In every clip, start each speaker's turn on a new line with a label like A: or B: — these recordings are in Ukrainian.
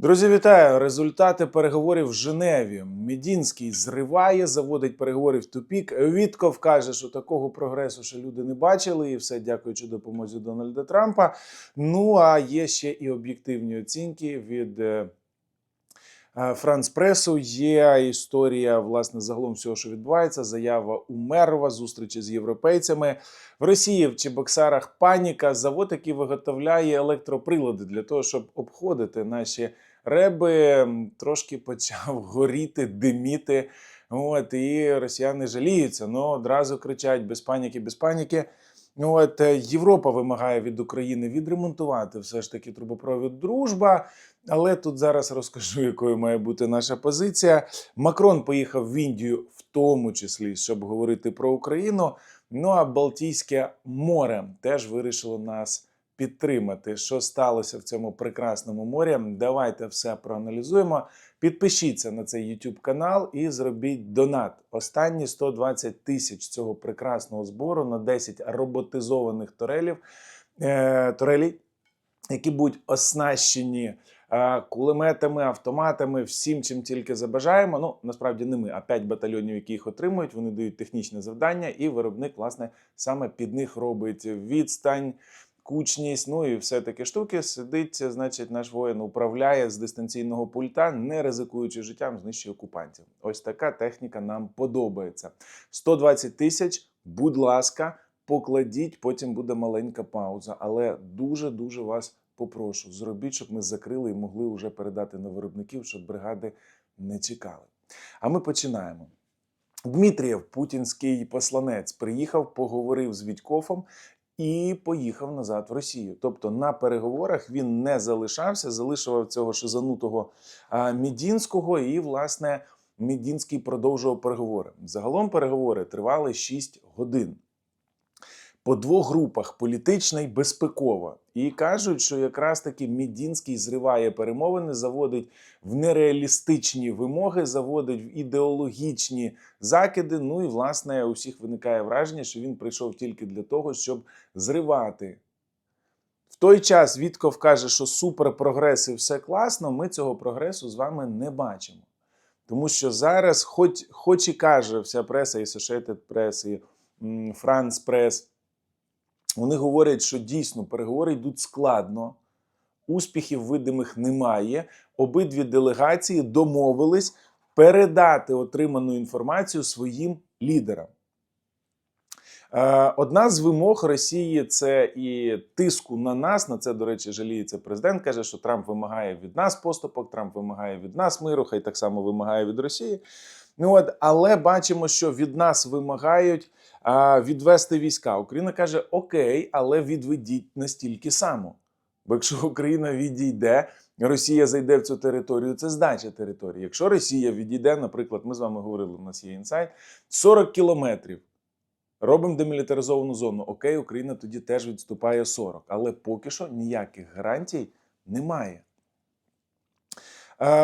A: Друзі, вітаю! Результати переговорів в Женеві. Медінський зриває, заводить переговори в тупік. Вітков каже, що такого прогресу ще люди не бачили, і все дякуючи допомозі Дональда Трампа. Ну а є ще і об'єктивні оцінки від. е, е, Франц Пресу є історія власне загалом всього, що відбувається. Заява Умерова, зустрічі з європейцями в Росії в Чебоксарах. Паніка. Завод, який виготовляє електроприлади для того, щоб обходити наші реби, трошки почав горіти, диміти. От і росіяни жаліються. Ну одразу кричать без паніки, без паніки. От е, Європа вимагає від України відремонтувати все ж таки трубопровід дружба. Але тут зараз розкажу, якою має бути наша позиція. Макрон поїхав в Індію, в тому числі, щоб говорити про Україну. Ну а Балтійське море теж вирішило нас підтримати. Що сталося в цьому прекрасному морі? Давайте все проаналізуємо. Підпишіться на цей YouTube канал і зробіть донат. Останні 120 тисяч цього прекрасного збору на 10 роботизованих турелів, е, турелей, які будуть оснащені е, кулеметами, автоматами, всім, чим тільки забажаємо. Ну, насправді не ми, а 5 батальйонів, які їх отримують. Вони дають технічне завдання, і виробник, власне, саме під них робить відстань. Кучність, ну і все таке штуки. Сидить, значить, наш воїн управляє з дистанційного пульта, не ризикуючи життям, знищує окупантів. Ось така техніка нам подобається. 120 тисяч, будь ласка, покладіть, потім буде маленька пауза. Але дуже дуже вас попрошу, зробіть, щоб ми закрили і могли вже передати на виробників, щоб бригади не чекали. А ми починаємо. Дмитрієв, путінський посланець, приїхав, поговорив з Відькофом і поїхав назад в Росію. Тобто на переговорах він не залишався, залишував цього шизанутого Мідінського, і, власне, Мідінський продовжував переговори. Загалом переговори тривали 6 годин. По двох групах політична і безпекова. І кажуть, що якраз таки Мідінський зриває перемовини, заводить в нереалістичні вимоги, заводить в ідеологічні закиди. Ну і власне у всіх виникає враження, що він прийшов тільки для того, щоб зривати. В той час Вітков каже, що супер прогрес і все класно. Ми цього прогресу з вами не бачимо. Тому що зараз, хоч, хоч і каже вся преса, і Associated Press, і France Press, вони говорять, що дійсно переговори йдуть складно, успіхів видимих немає. Обидві делегації домовились передати отриману інформацію своїм лідерам. Е, Одна з вимог Росії це і тиску на нас. На це, до речі, жаліється президент. каже, що Трамп вимагає від нас поступок, Трамп вимагає від нас миру, хай так само вимагає від Росії. Ну от, але бачимо, що від нас вимагають а, відвести війська. Україна каже: Окей, але відведіть настільки само. Бо якщо Україна відійде, Росія зайде в цю територію, це здача території. Якщо Росія відійде, наприклад, ми з вами говорили, у нас є інсайт 40 кілометрів. Робимо демілітаризовану зону. Окей, Україна тоді теж відступає 40. Але поки що ніяких гарантій немає.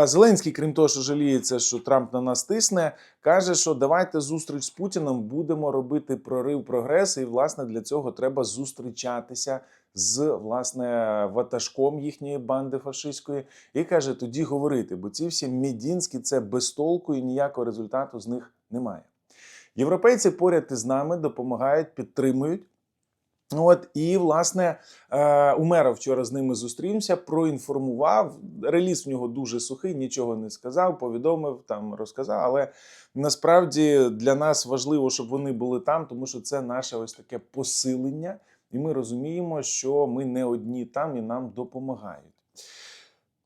A: Зеленський, крім того, що жаліється, що Трамп на нас тисне, каже, що давайте зустріч з Путіним будемо робити прорив прогрес, і власне для цього треба зустрічатися з власне ватажком їхньої банди фашистської. І каже, тоді говорити, бо ці всі мідінські це без толку і ніякого результату з них немає. Європейці поряд із нами допомагають, підтримують. От і власне е, Умеров вчора з ними зустрівся, проінформував. Реліз в нього дуже сухий, нічого не сказав, повідомив там, розказав. Але насправді для нас важливо, щоб вони були там, тому що це наше ось таке посилення, і ми розуміємо, що ми не одні там і нам допомагають.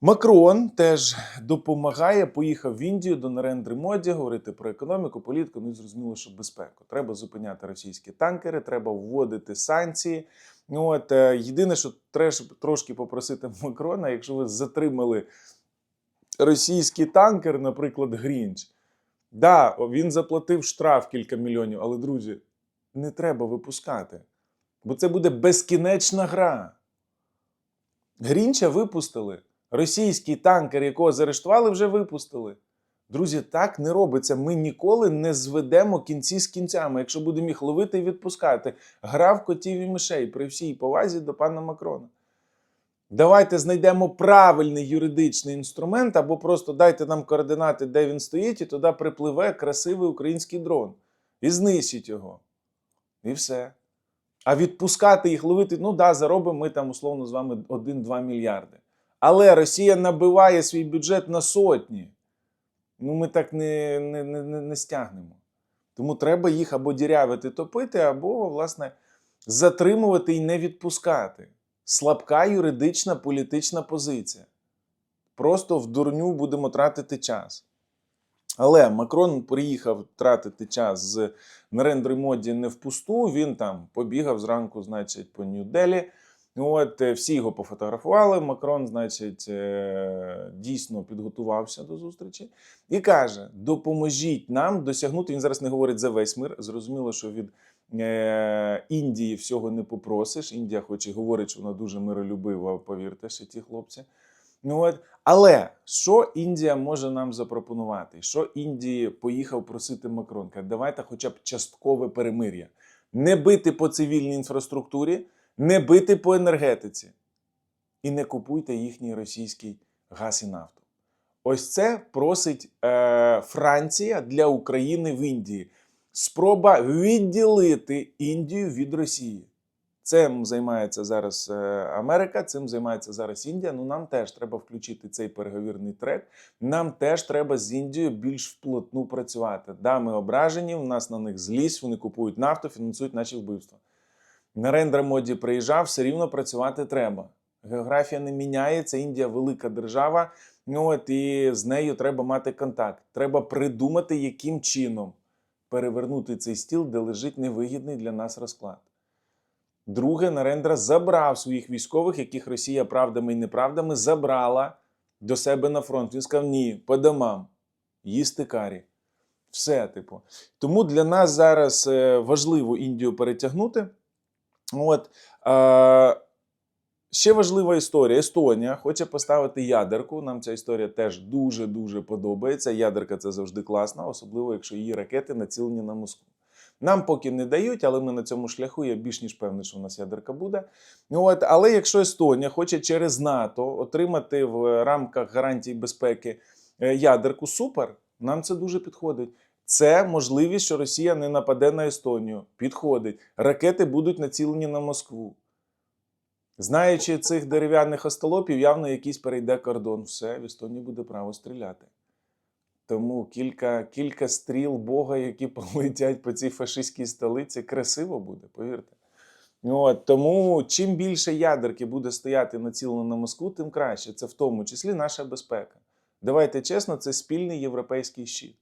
A: Макрон теж допомагає. Поїхав в Індію до Нарендри Моді говорити про економіку, політику. Ну і зрозуміло, що безпеку. Треба зупиняти російські танкери, треба вводити санкції. Ну от е, єдине, що треба трошки попросити Макрона, якщо ви затримали російський танкер, наприклад, Грінч. Да, він заплатив штраф кілька мільйонів, але друзі, не треба випускати. Бо це буде безкінечна гра. Грінча випустили. Російський танкер, якого заарештували, вже випустили. Друзі, так не робиться. Ми ніколи не зведемо кінці з кінцями, якщо будемо їх ловити і відпускати. Гра в котів і мишей при всій повазі до пана Макрона. Давайте знайдемо правильний юридичний інструмент, або просто дайте нам координати, де він стоїть, і туди припливе красивий український дрон. І знищить його. І все. А відпускати їх ловити, ну да, заробимо ми там условно з вами 1-2 мільярди. Але Росія набиває свій бюджет на сотні. Ну, ми так не, не, не, не, не стягнемо. Тому треба їх або дірявити, топити, або, власне, затримувати і не відпускати. Слабка юридична політична позиція. Просто в дурню будемо тратити час. Але Макрон приїхав тратити час з Нарендри Моді не впусту. Він там побігав зранку, значить, по Нью-Делі. От е, всі його пофотографували. Макрон, значить, е, дійсно підготувався до зустрічі і каже: допоможіть нам досягнути. Він зараз не говорить за весь мир. Зрозуміло, що від е, Індії всього не попросиш. Індія, хоч і говорить, що вона дуже миролюбива, повірте, ще ті хлопці. Ну от, але що Індія може нам запропонувати? Що Індії поїхав просити Макрон? Каже, давайте хоча б часткове перемир'я. Не бити по цивільній інфраструктурі, не бити по енергетиці. І не купуйте їхній російський газ і нафту. Ось це просить е, Франція для України в Індії. Спроба відділити Індію від Росії. Цим займається зараз е, Америка, цим займається зараз Індія. Ну нам теж треба включити цей переговірний трек. Нам теж треба з Індією більш вплотну працювати. Да, ми ображені, у нас на них злість, вони купують нафту, фінансують наші вбивства. Нарендра Моді приїжджав, все рівно працювати треба. Географія не міняється, Індія велика держава. Ну от і з нею треба мати контакт. Треба придумати, яким чином перевернути цей стіл, де лежить невигідний для нас розклад. Друге, Нарендра забрав своїх військових, яких Росія правдами і неправдами забрала до себе на фронт. Він сказав: ні, по домам, їсти карі. Все, типу. Тому для нас зараз е, важливо Індію перетягнути. От, е, ще важлива історія. Естонія хоче поставити ядерку. Нам ця історія теж дуже-дуже подобається. Ядерка це завжди класно, особливо якщо її ракети націлені на Москву. Нам поки не дають, але ми на цьому шляху. Я більш ніж певний, що у нас ядерка буде. От, але якщо Естонія хоче через НАТО отримати в рамках гарантій безпеки е, ядерку, супер, нам це дуже підходить. Це можливість, що Росія не нападе на Естонію. Підходить. Ракети будуть націлені на Москву. Знаючи цих дерев'яних остолопів, явно якийсь перейде кордон. Все, в Естонії буде право стріляти. Тому кілька, кілька стріл Бога, які полетять по цій фашистській столиці, красиво буде, повірте. От, тому чим більше ядерки буде стояти націлено на Москву, тим краще. Це в тому числі наша безпека. Давайте чесно, це спільний європейський щит.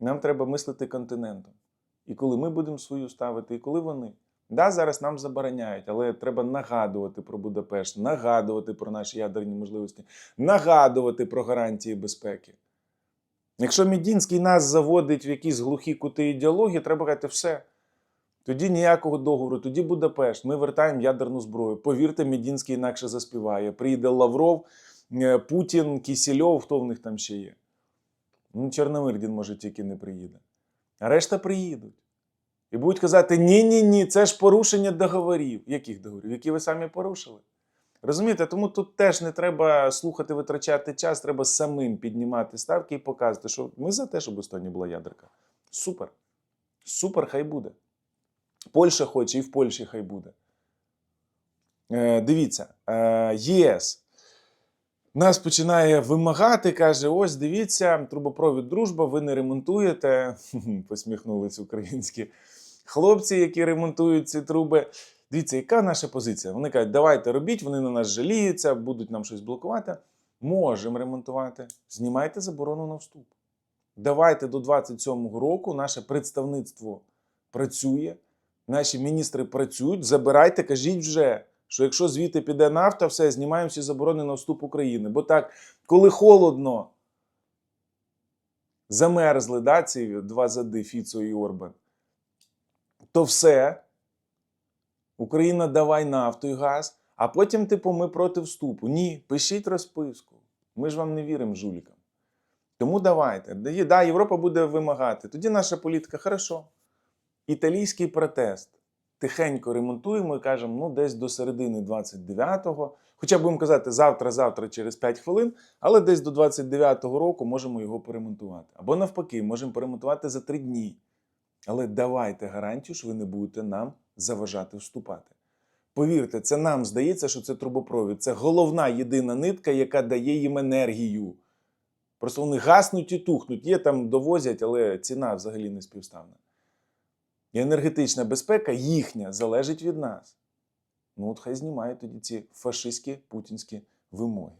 A: Нам треба мислити континентом. І коли ми будемо свою ставити, і коли вони. Да, зараз нам забороняють, але треба нагадувати про Будапешт, нагадувати про наші ядерні можливості, нагадувати про гарантії безпеки. Якщо Мідінський нас заводить в якісь глухі кути ідеології, треба казати все. Тоді ніякого договору, тоді Будапешт. Ми вертаємо ядерну зброю. Повірте, Мідінський інакше заспіває. Приїде Лавров, е, Путін, Кісільов, хто в них там ще є. Ну, Чорномирдін, може, тільки не приїде. А решта приїдуть. І будуть казати: ні-ні ні, це ж порушення договорів. Яких договорів? Які ви самі порушили? Розумієте, тому тут теж не треба слухати, витрачати час, треба самим піднімати ставки і показувати, що ми за те, щоб останнє була ядерка. Супер. Супер, хай буде. Польща хоче і в Польщі хай буде. Е, дивіться, е, ЄС нас починає вимагати, каже: ось дивіться, трубопровід дружба, ви не ремонтуєте. Посміхнулись українські хлопці, які ремонтують ці труби. Дивіться, яка наша позиція? Вони кажуть, давайте робіть, вони на нас жаліються, будуть нам щось блокувати. Можемо ремонтувати. Знімайте заборону на вступ. Давайте до 27-го року наше представництво працює, наші міністри працюють. Забирайте, кажіть вже, що якщо звідти піде нафта, все, знімаємо всі заборони на вступ України. Бо так, коли холодно, замерзли да, ці два зади Фіцо і Орбан, то все. Україна давай нафту і газ, а потім, типу, ми проти вступу. Ні, пишіть розписку. Ми ж вам не віримо, жулікам. Тому давайте. Да, Європа буде вимагати. Тоді наша політика, хорошо. Італійський протест. Тихенько ремонтуємо і кажемо, ну десь до середини 29-го, хоча будемо казати завтра, завтра, через 5 хвилин, але десь до 29-го року можемо його поремонтувати. Або навпаки, можемо поремонтувати за 3 дні. Але давайте гарантію, що ви не будете нам заважати вступати. Повірте, це нам здається, що це трубопровід. Це головна єдина нитка, яка дає їм енергію. Просто вони гаснуть і тухнуть. Є там довозять, але ціна взагалі не співставна. І енергетична безпека їхня залежить від нас. Ну, от хай знімають тоді ці фашистські путінські вимоги.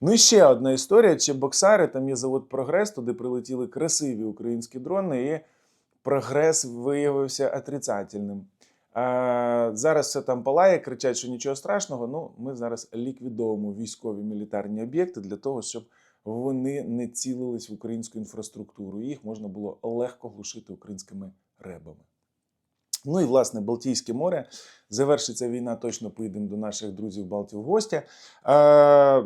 A: Ну і ще одна історія: Чебоксари, там є завод Прогрес, туди прилетіли красиві українські дрони, і прогрес виявився отрицательним. А, зараз все там палає, кричать, що нічого страшного. Ну, ми зараз ліквідовуємо військові мілітарні об'єкти для того, щоб вони не цілились в українську інфраструктуру. Їх можна було легко глушити українськими ребами. Ну і власне Балтійське море. Завершиться війна, точно поїдемо до наших друзів Балтів в гості. Е,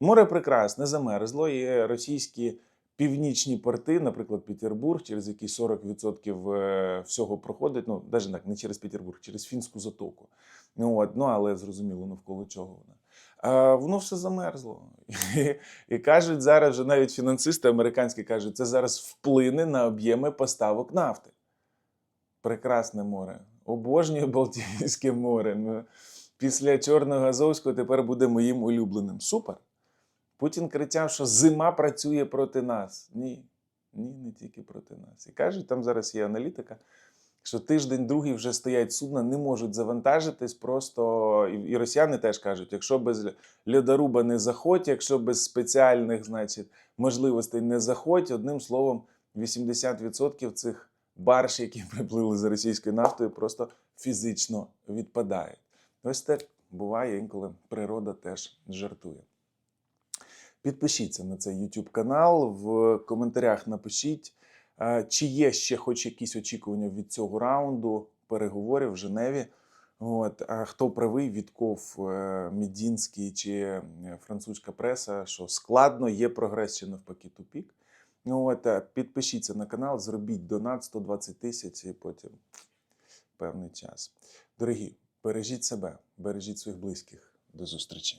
A: море прекрасне, замерзло. Є російські північні порти, наприклад, Петербург, через які 40% е, всього проходить. Ну, навіть так, не через Петербург, через Фінську затоку. Ну, от, ну але зрозуміло, навколо чого вона. А, воно все замерзло. І, і кажуть зараз, вже навіть фінансисти американські кажуть, це зараз вплине на об'єми поставок нафти. Прекрасне море. Обожнюю Балтійське море. Ну, після Чорного Азовського тепер буде моїм улюбленим. Супер. Путін кричав, що зима працює проти нас. Ні, ні, не тільки проти нас. І кажуть, там зараз є аналітика, що тиждень другий вже стоять судна, не можуть завантажитись. Просто і, росіяни теж кажуть, якщо без льодоруба не заходь, якщо без спеціальних значить, можливостей не заходь, одним словом, 80% цих барж, які приплили за російською нафтою, просто фізично відпадають. Ось так буває інколи природа теж жартує. Підпишіться на цей YouTube канал, в коментарях напишіть, е, чи є ще хоч якісь очікування від цього раунду переговорів в Женеві. От, а хто правий, Вітков, е, Мідінський чи е, французька преса, що складно, є прогрес чи навпаки тупік. Ну, от, підпишіться на канал, зробіть донат 120 тисяч і потім певний час. Дорогі, бережіть себе, бережіть своїх близьких. До зустрічі.